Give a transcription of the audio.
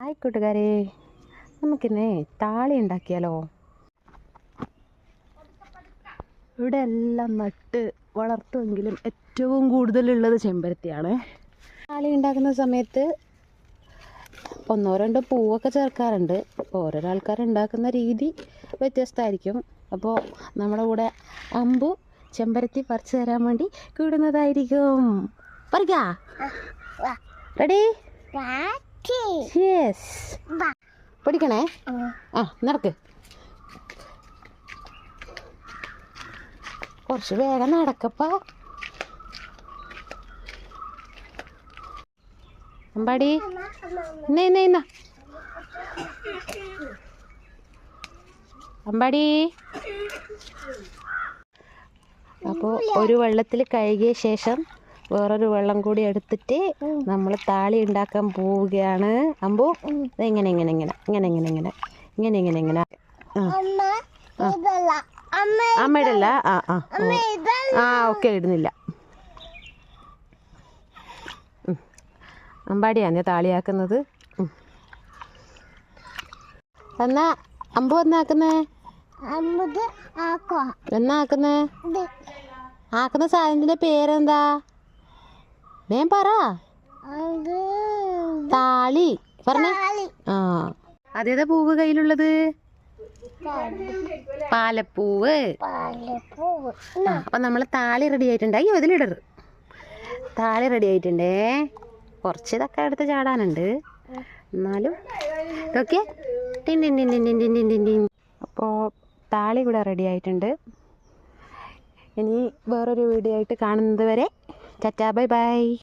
Hi കൂട്ടുകാരെ നമുക്കിന്ന് താളി ഉണ്ടാക്കിയാലോ? ഇവിടെ എല്ലാം നട്ട് വളർത്തുമെങ്കിലും ഏറ്റവും കൂടുതലുള്ളത് ചെമ്പരത്തിയാണ്. താളി ഉണ്ടാക്കുന്ന സമയത്ത് ഒന്നോ രണ്ടോ പൂവൊക്കെ ചേർക്കാറുണ്ട്. ഓരോരോ ആൾക്കാർ ഉണ്ടാക്കുന്ന രീതി വ്യത്യസ്തമായിരിക്കും. അപ്പോൾ നമ്മുടെ കൂടെ അമ്പു ചെമ്പരത്തി പറിച്ചു തരാൻ വേണ്ടി കൂടുന്നതായിരിക്കും. പറിക്കാ? റെഡി യെസ് പിടിക്കണേ ആ. നടക്ക്. കുറച്ച് വേഗം നടക്കപ്പാ. അമ്പാടി. ഇന്ന അമ്പാടി. അപ്പോൾ ഒരു വെള്ളത്തിൽ കഴുകിയ ശേഷം വേറൊരു വെള്ളം കൂടി എടുത്തിട്ട് നമ്മൾ താളി ഉണ്ടാക്കാൻ പോവുകയാണ്. അമ്പു ഇങ്ങനെ ഇങ്ങനെ ഇങ്ങനെ ഇങ്ങനെ ഇങ്ങനെ ഇങ്ങനെ ഇങ്ങനെ ഇങ്ങനെ ഇങ്ങനെ. അമ്മയുടെ അല്ല ആ. ആ. ആ ഓക്കെ ഇടുന്നില്ല. അമ്പാടിയാണ് താളിയാക്കുന്നത്. എന്നാ അമ്പു എന്നാക്കുന്നേ എന്നാ ആക്കുന്നേ? ആക്കുന്ന സാധനത്തിന്റെ പേരെന്താ? വേം പറ. താളി. പറഞ്ഞ. ആ. അതേതാ പൂവ് കയ്യിലുള്ളത്? പാലപ്പൂവ്. അപ്പൊ നമ്മൾ താളി റെഡി ആയിട്ടുണ്ട്. അയ്യോ ഇതിലിടറ് താളി റെഡി ആയിട്ടുണ്ടേ. കുറച്ച് ഇതൊക്കെ എടുത്ത് ചാടാനുണ്ട്. എന്നാലും ഇതൊക്കെ. അപ്പോൾ താളി ഇവിടെ റെഡി ആയിട്ടുണ്ട്. ഇനി വേറൊരു വീഡിയോ ആയിട്ട് കാണുന്നത് വരെ. ചറ്റാ ബൈ ബൈ.